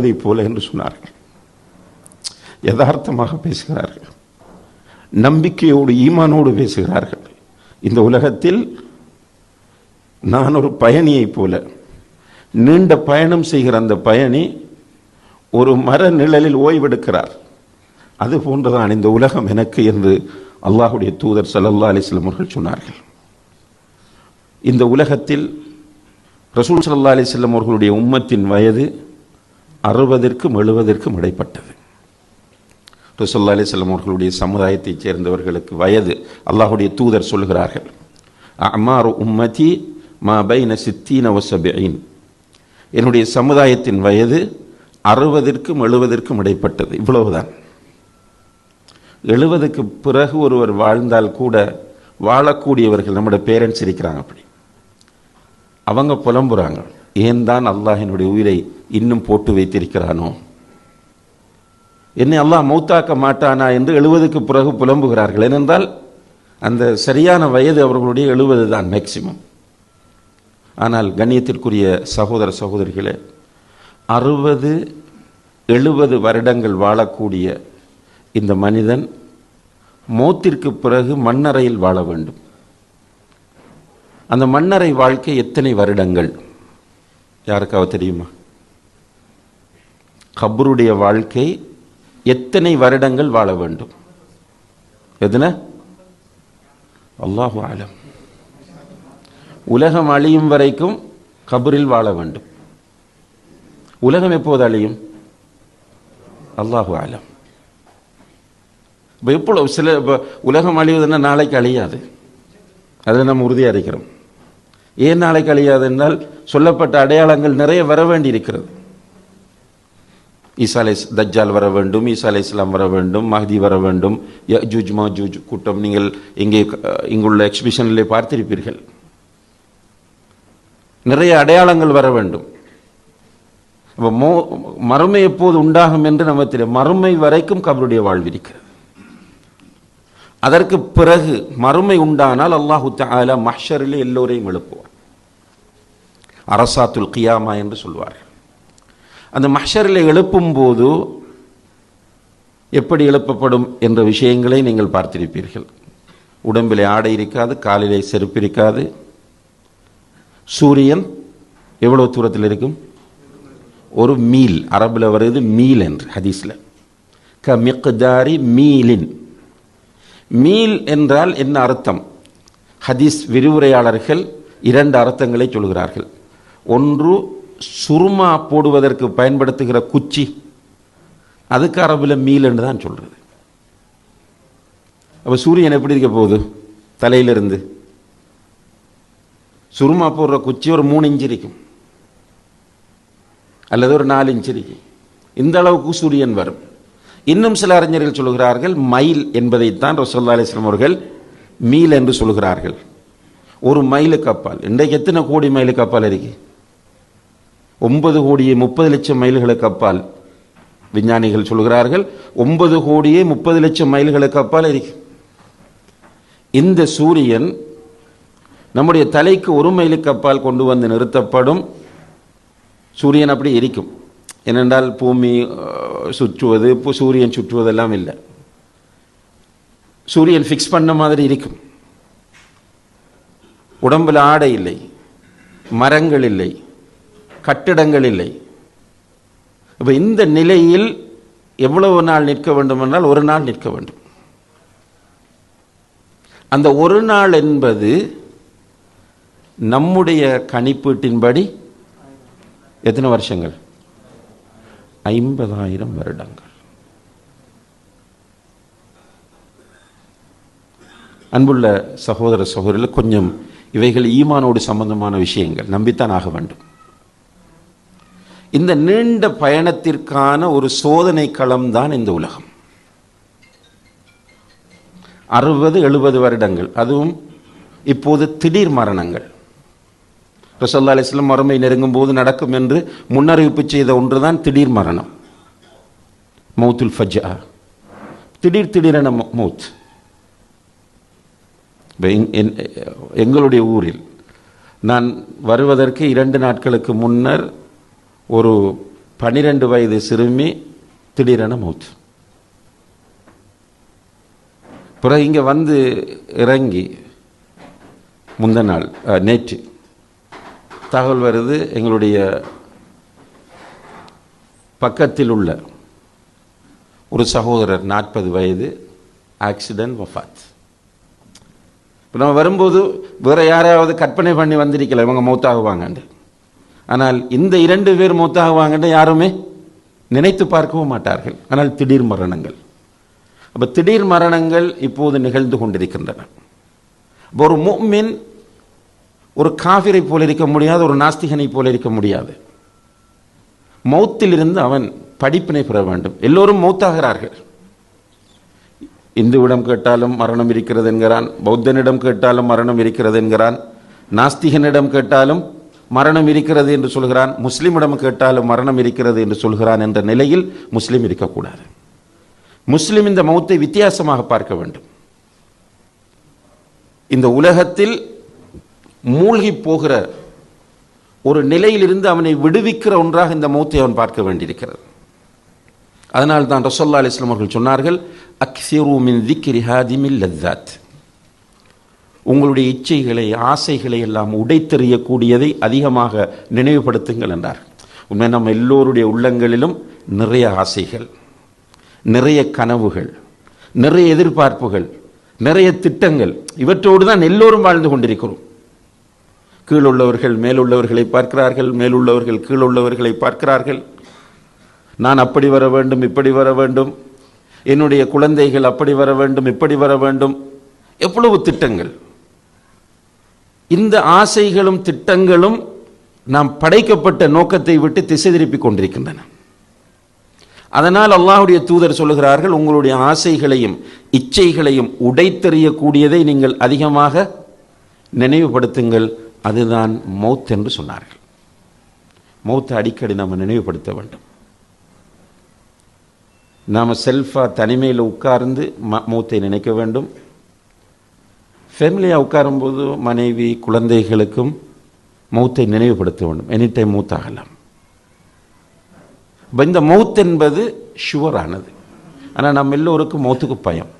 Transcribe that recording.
அதை போல என்று சொன்னார்கள். யதார்த்தமாக பேசுகிறார்கள். நம்பிக்கையோடு ஈமானோடு பேசுகிறார்கள். இந்த உலகத்தில் நான் ஒரு பயணியைப் போல நீண்ட பயணம் செய்கிற அந்த பயணி ஒரு மர நிழலில் ஓய்வெடுக்கிறார். அது போன்றுதான் இந்த உலகம் எனக்கு என்று அல்லாஹுடைய தூதர் சல்லல்லா அலிஸ்லம் அவர்கள் சொன்னார்கள். இந்த உலகத்தில் ரசூல் சல்லா அலிஸ்லம் அவர்களுடைய உம்மத்தின் வயது அறுபதற்கும் எழுபதற்கும் இடைப்பட்டது. ரசூல்லா அலிஸ்லாம் அவர்களுடைய சமுதாயத்தைச் சேர்ந்தவர்களுக்கு வயது அல்லாஹுடைய தூதர் சொல்கிறார்கள் அமாரு உம்மதி மா பைன சித்தீன வசபீன் என்னுடைய சமுதாயத்தின் வயது அறுபதற்கும் எழுபதற்கும் இடைப்பட்டது. இவ்வளவுதான். எழுபதுக்கு பிறகு ஒருவர் வாழ்ந்தால் கூட வாழக்கூடியவர்கள் நம்முடைய பேரண்ட்ஸ் இருக்கிறாங்க அப்படி. அவங்க புலம்புறாங்க. ஏன் தான் அல்லாஹ் என்னுடைய உயிரை இன்னும் போட்டு வைத்திருக்கிறானோ? என்னை அல்லாஹ் மௌத்தாக்க மாட்டானா என்று எழுபதுக்கு பிறகு புலம்புகிறார்கள். ஏனென்றால் அந்த சரியான வயது அவர்களுடைய எழுபது தான் மேக்சிமம் ஆனால் கண்ணியத்திற்குரிய சகோதர சகோதரிகளே அறுபது எழுபது வருடங்கள் வாழக்கூடிய இந்த மனிதன் மௌத்திற்கு பிறகு மண்ணறையில் வாழ வேண்டும். அந்த மண்ணறை வாழ்க்கை எத்தனை வருடங்கள்? யாருக்காவது தெரியுமா? கபருடைய வாழ்க்கை எத்தனை வருடங்கள் வாழ வேண்டும்? எதுன? அல்லாஹு ஆலம் உலகம் அழியும் வரைக்கும் கபரில் வாழ வேண்டும். உலகம் எப்போது அழியும்? அல்லாஹு ஆலம் இப்போ எப்போ சில இப்போ உலகம் அழிவதுன்னா நாளைக்கு அழியாது. அதில் நம்ம உறுதியாக இருக்கிறோம். ஏன் நாளைக்கு அழியாது என்றால் சொல்லப்பட்ட அடையாளங்கள் நிறைய வர வேண்டி இருக்கிறது ஈசா அலை தஜ்ஜால் வர வேண்டும் ஈசா அலை இஸ்லாம் வர வேண்டும் மஹதி வர வேண்டும் யஜூஜ் மஜூஜ் கூட்டம் நீங்கள் இங்கே இங்குள்ள எக்ஸிபிஷனிலே பார்த்திருப்பீர்கள். நிறைய அடையாளங்கள் வர வேண்டும். அப்போ மோ மறுமை எப்போது உண்டாகும் என்று நம்ம தெரியும் மறுமை வரைக்கும் கபருடைய வாழ்விருக்கிறது அதற்கு பிறகு மறுமை உண்டானால் அல்லாஹு தாலா மஹ்ஷரிலே எல்லோரையும் எழுப்புவார் அரசாத்துல் கியாமா என்று சொல்வார் அந்த மஷரில் எழுப்பும் போது எப்படி எழுப்பப்படும் என்ற விஷயங்களை நீங்கள் பார்த்திருப்பீர்கள். உடம்பில் ஆடை இருக்காது காலிலே செருப்பு இருக்காது. சூரியன் எவ்வளோ தூரத்தில் இருக்கும்? ஒரு மீல் அரபில் வருது மீல் என்று ஹதீஸில். க மிக்தாரி மீலின். மீல் என்றால் என்ன அர்த்தம்? ஹதீஸ் விரிவுரையாளர்கள் இரண்டு அர்த்தங்களை சொல்கிறார்கள். ஒன்று சுருமா போடுவதற்கு பயன்படுத்துகிற குச்சி. அதுக்கு அரபில் மீல் தான் சொல்கிறது அப்போ சூரியன் எப்படி இருக்க போகுது? தலையிலிருந்து. சுருமா போடுற குச்சி ஒரு மூணு இன்ச்சு இருக்கும். அல்லது ஒரு நாலு இன்ச்சு இருக்கும். இந்த அளவுக்கு சூரியன் வரும். இன்னும் சில அறிஞர்கள் சொல்கிறார்கள் மைல் என்பதைத்தான் ரசோல்லா அலிஸ்லாம் அவர்கள் மீல் என்று சொல்கிறார்கள். ஒரு மைலுக்கு அப்பால். இன்றைக்கு எத்தனை கோடி மைலுக்கு அப்பால் இருக்குது ஒன்பது கோடியே முப்பது லட்சம் மைல்களுக்கு அப்பால். விஞ்ஞானிகள் சொல்கிறார்கள் ஒன்பது கோடியே முப்பது லட்சம் மைல்களுக்கு அப்பால் இருக்கு. இந்த சூரியன் நம்முடைய தலைக்கு ஒரு மைலுக்கு அப்பால் கொண்டு வந்து நிறுத்தப்படும். சூரியன் அப்படி இருக்கும். ஏனென்றால் பூமி சுற்றுவது சூரியன் சுற்றுவதெல்லாம் இல்லை. சூரியன் ஃபிக்ஸ் பண்ண மாதிரி இருக்கும். உடம்பில் ஆடை இல்லை. மரங்கள் இல்லை. கட்டிடங்கள் இல்லை இப்போ இந்த நிலையில் எவ்வளவு நாள் நிற்க வேண்டும் என்றால் ஒரு நாள் நிற்க வேண்டும். அந்த ஒரு நாள் என்பது நம்முடைய கணிப்பீட்டின்படி எத்தனை வருஷங்கள்? ஐம்பதாயிரம் வருடங்கள். அன்புள்ள சகோதர சகோதரில் கொஞ்சம் இவைகள் ஈமானோடு சம்பந்தமான விஷயங்கள். நம்பித்தான் ஆக வேண்டும். இந்த நீண்ட பயணத்திற்கான ஒரு சோதனை களம் தான் இந்த உலகம். அறுபது எழுபது வருடங்கள். அதுவும் இப்போது திடீர் மரணங்கள். ரசல்லா அலிஸ்லாம் மறுமை நெருங்கும் போது நடக்கும் என்று முன்னறிவிப்பு செய்த ஒன்று தான் திடீர் மரணம். மௌத்துல் ஃபஜ்ஜா திடீர் திடீரென மௌத். எங்களுடைய ஊரில் நான் வருவதற்கு இரண்டு நாட்களுக்கு முன்னர் ஒரு பனிரெண்டு வயது சிறுமி திடீரென மௌத் பிறகு இங்கே வந்து இறங்கி முந்த நாள் நேற்று தகவல் வருது எங்களுடைய பக்கத்தில் உள்ள ஒரு சகோதரர் நாற்பது வயது ஆக்சிடென்ட் வஃபாத் இப்போ நம்ம வரும்போது வேற யாரையாவது கற்பனை பண்ணி வந்திருக்கல இவங்க மௌத்தாகுவாங்கன்னு ஆனால் இந்த இரண்டு பேர் மூத்தாகுவாங்கன்னு யாருமே நினைத்து பார்க்கவும் மாட்டார்கள். ஆனால் திடீர் மரணங்கள். அப்போ திடீர் மரணங்கள் இப்போது நிகழ்ந்து கொண்டிருக்கின்றன. ஒரு மூமின் ஒரு காஃபிரை போல இருக்க முடியாது ஒரு நாஸ்திகனை போல இருக்க முடியாது. மௌத்திலிருந்து அவன் படிப்பினை பெற வேண்டும். எல்லோரும் மௌத்தாகிறார்கள். இந்துவிடம் கேட்டாலும் மரணம் இருக்கிறது என்கிறான் பௌத்தனிடம் கேட்டாலும் மரணம் இருக்கிறது என்கிறான் நாஸ்திகனிடம் கேட்டாலும் மரணம் இருக்கிறது என்று சொல்கிறான். முஸ்லீமிடம் கேட்டாலும் மரணம் இருக்கிறது என்று சொல்கிறான் என்ற நிலையில் முஸ்லீம் இருக்கக்கூடாது. முஸ்லீம் இந்த மௌத்தை வித்தியாசமாக பார்க்க வேண்டும். இந்த உலகத்தில் மூழ்கி போகிற ஒரு நிலையிலிருந்து அவனை விடுவிக்கிற ஒன்றாக இந்த மௌத்தை அவன் பார்க்க வேண்டியிருக்கிறது. அதனால் தான் ரசோல்லா அலிஸ்லாம் அவர்கள் சொன்னார்கள் அக்சிரூமின் திக்ரி ஹாதிமில் லத்தாத் உங்களுடைய இச்சைகளை ஆசைகளை எல்லாம் உடைத்தெறியக்கூடியதை அதிகமாக நினைவுபடுத்துங்கள் என்றார். உண்மை நம்ம எல்லோருடைய உள்ளங்களிலும் நிறைய ஆசைகள் நிறைய கனவுகள் நிறைய எதிர்பார்ப்புகள் நிறைய திட்டங்கள் இவற்றோடு தான் எல்லோரும் வாழ்ந்து கொண்டிருக்கிறோம். கீழுள்ளவர்கள் மேலுள்ளவர்களை பார்க்கிறார்கள் மேலுள்ளவர்கள் கீழுள்ளவர்களை பார்க்கிறார்கள். நான் அப்படி வர வேண்டும் இப்படி வர வேண்டும். என்னுடைய குழந்தைகள் அப்படி வர வேண்டும் இப்படி வர வேண்டும். எவ்வளவு திட்டங்கள். இந்த ஆசைகளும் திட்டங்களும் நாம் படைக்கப்பட்ட நோக்கத்தை விட்டு திசை திருப்பி கொண்டிருக்கின்றன. அதனால் அல்லாஹுடைய தூதர் சொல்லுகிறார்கள் உங்களுடைய ஆசைகளையும் இச்சைகளையும் உடைத்தெறியக்கூடியதை நீங்கள் அதிகமாக நினைவுபடுத்துங்கள் அதுதான் மௌத் என்று சொன்னார்கள். மௌத்தை அடிக்கடி நாம் நினைவுபடுத்த வேண்டும். நாம் செல்ஃபாக தனிமையில் உட்கார்ந்து ம மௌத்தை நினைக்க வேண்டும். ஃபேமிலியாக உட்காரும்போது மனைவி குழந்தைகளுக்கும் மௌத்தை நினைவுபடுத்த வேண்டும். எனி டைம் மூத்தாகலாம். இப்போ இந்த மௌத் என்பது ஷுவரானது ஆனால் நம்ம எல்லோருக்கும் மௌத்துக்கு பயம்.